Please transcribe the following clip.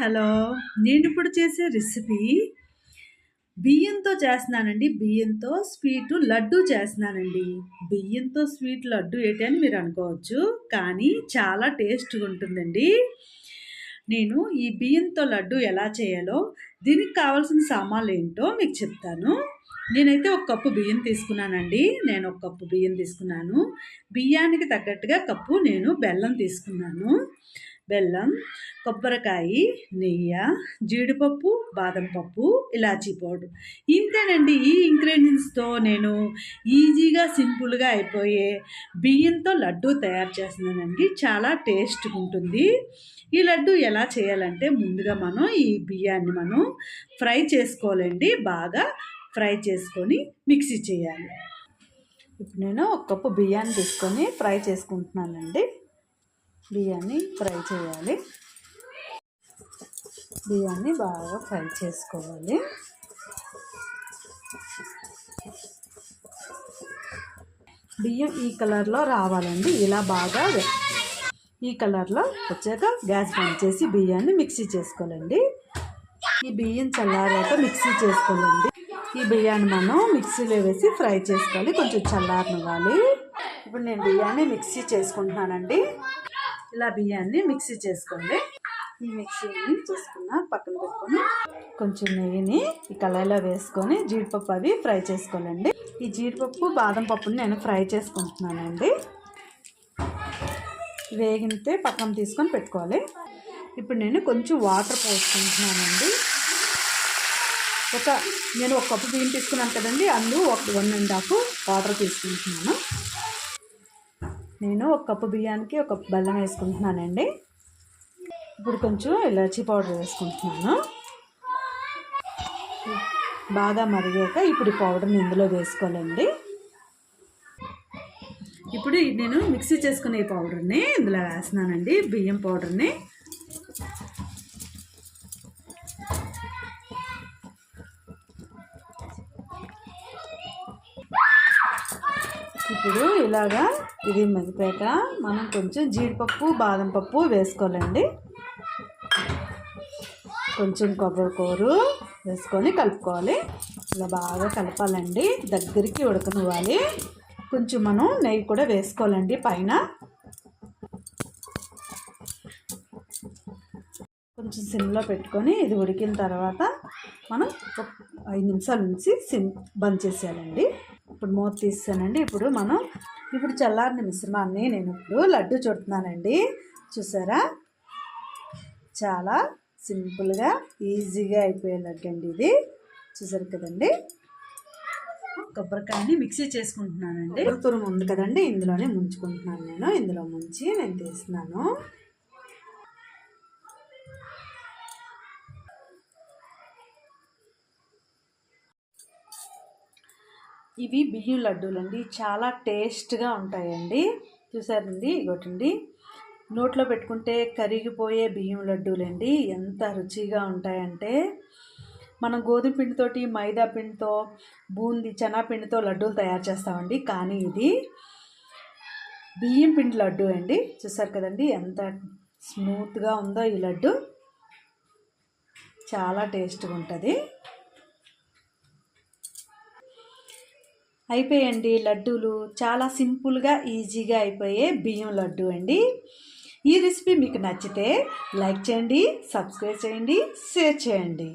Hello. నేను ఇప్పుడు చేసే రెసిపీ బియ్యంతో చేస్తున్నానండి. బియ్యంతో స్వీటు లడ్డు చేస్తున్నానండి. బియ్యంతో స్వీట్ లడ్డు ఏంటి అని మీరు అనుకోవచ్చు కానీ చాలా టేస్ట్గా ఉంటుందండి. నేను ఈ బియ్యంతో లడ్డు ఎలా చేయాలో దీనికి కావాల్సిన సామాన్లు ఏంటో మీకు చెప్తాను. నేనైతే ఒక కప్పు బియ్యం తీసుకున్నానండి. నేను ఒక కప్పు బియ్యం తీసుకున్నాను. బియ్యానికి తగ్గట్టుగా కప్పు నేను బెల్లం తీసుకున్నాను. బెల్లం కొబ్బరికాయ నెయ్యి జీడిపప్పు బాదం పప్పు ఇలాచీ పౌడర్. ఇంతేనండి ఈ ఇంగ్రీడియంట్స్తో నేను ఈజీగా సింపుల్గా అయిపోయే బియ్యంతో లడ్డు తయారు చేస్తున్నానండి. చాలా టేస్ట్గా ఉంటుంది. ఈ లడ్డు ఎలా చేయాలంటే ముందుగా మనం ఈ బియ్యాన్ని మనం ఫ్రై చేసుకోవాలండి. బాగా ఫ్రై చేసుకొని మిక్సీ చేయాలి. ఇప్పుడు నేను ఒక కప్పు బియ్యాన్ని తీసుకొని ఫ్రై చేసుకుంటున్నానండి. బియ్యాన్ని ఫ్రై చేయాలి. బియ్యాన్ని బాగా ఫ్రై చేసుకోవాలి. బియ్యం ఈ కలర్లో రావాలండి. ఇలా బాగా ఈ కలర్లో వచ్చాక గ్యాస్ బంద్ చేసి బియ్యాన్ని మిక్సీ చేసుకోవాలండి. ఈ బియ్యం చల్లారాక మిక్సీ చేసుకోవాలండి. ఈ బియ్యాన్ని మనం మిక్సీలో వేసి ఫ్రై చేసుకోవాలి. కొంచెం చల్లారనివ్వాలి. ఇప్పుడు నేను బియ్యాన్ని మిక్సీ చేసుకుంటున్నానండి. ఇలా బియ్యాన్ని మిక్సీ చేసుకోండి. ఈ మిక్సీని చేసుకున్న పక్కన పెట్టుకొని కొంచెం నెయ్యిని ఈ కళాయిలో వేసుకొని జీడిపప్పు అవి ఫ్రై చేసుకోవాలండి. ఈ జీడిపప్పు బాదం పప్పుని నేను ఫ్రై చేసుకుంటున్నానండి. వేగితే పక్కన తీసుకొని పెట్టుకోవాలి. ఇప్పుడు నేను కొంచెం వాటర్ పోసుకుంటున్నానండి. ఒక నేను ఒక కప్పు బియ్యం తీసుకున్నాను కదండి అందులో ఒక వన్ అండ్ హాఫ్ వాటర్ తీసుకుంటున్నాను. నేను ఒక కప్పు బియ్యానికి ఒక బెల్లం వేసుకుంటున్నానండి. ఇప్పుడు కొంచెం ఇలాచీ పౌడర్ వేసుకుంటున్నాను. బాగా మరిగాక ఇప్పుడు ఈ పౌడర్ని ఇందులో వేసుకోవాలండి. ఇప్పుడు నేను మిక్సీ చేసుకునే పౌడర్ని ఇందులో వేస్తున్నానండి బియ్యం పౌడర్ని. ఇప్పుడు ఇలాగా ఇది మెదిపాక మనం కొంచెం జీడిపప్పు బాదం పప్పు వేసుకోవాలండి. కొంచెం కొబ్బరి కూరు వేసుకొని కలుపుకోవాలి. ఇలా బాగా కలపాలండి. దగ్గరికి ఉడకనివ్వాలి. కొంచెం మనం నెయ్యి కూడా వేసుకోవాలండి పైన. కొంచెం సిమ్లో పెట్టుకొని ఇది ఉడికిన తర్వాత మనం ఐదు నిమిషాల నుంచి సిమ్ బంద్ చేసేయాలండి. ఇప్పుడు మూత తీసానండి ఇప్పుడు మనం ఇప్పుడు చల్లారిన మిశ్రమాన్ని నేను ఇప్పుడు లడ్డు చుడుతున్నానండి. చూసారా? చాలా సింపుల్గా ఈజీగా అయిపోయే లడ్డు అండి ఇది. చూసారు కదండి? కొబ్బరికాయని మిక్సీ చేసుకుంటున్నానండి. తురుము ఉంది కదండి. ఇందులోనే ముంచుకుంటున్నాను నేను. ఇందులో ముంచి నేను తీస్తున్నాను. ఇవి బియ్యం లడ్డూలండి. చాలా టేస్ట్గా ఉంటాయండి. చూసారండి? ఇగోటండి. నోట్లో పెట్టుకుంటే కరిగిపోయే బియ్యం లడ్డూలండి. ఎంత రుచిగా ఉంటాయంటే మనం గోధుమ పిండితోటి మైదా పిండితో బూంది పిండితో లడ్డూలు తయారు చేస్తామండి. కానీ ఇది బియ్యం పిండి లడ్డు అండి. చూసారు కదండి? ఎంత స్మూత్గా ఉందో ఈ లడ్డు. చాలా టేస్ట్గా ఉంటుంది. అయిపోయండి లడ్డూలు. చాలా సింపుల్గా ఈజీగా అయిపోయే బియ్యం లడ్డు అండి. ఈ రెసిపీ మీకు నచ్చితే లైక్ చేయండి సబ్స్క్రైబ్ చేయండి షేర్ చేయండి.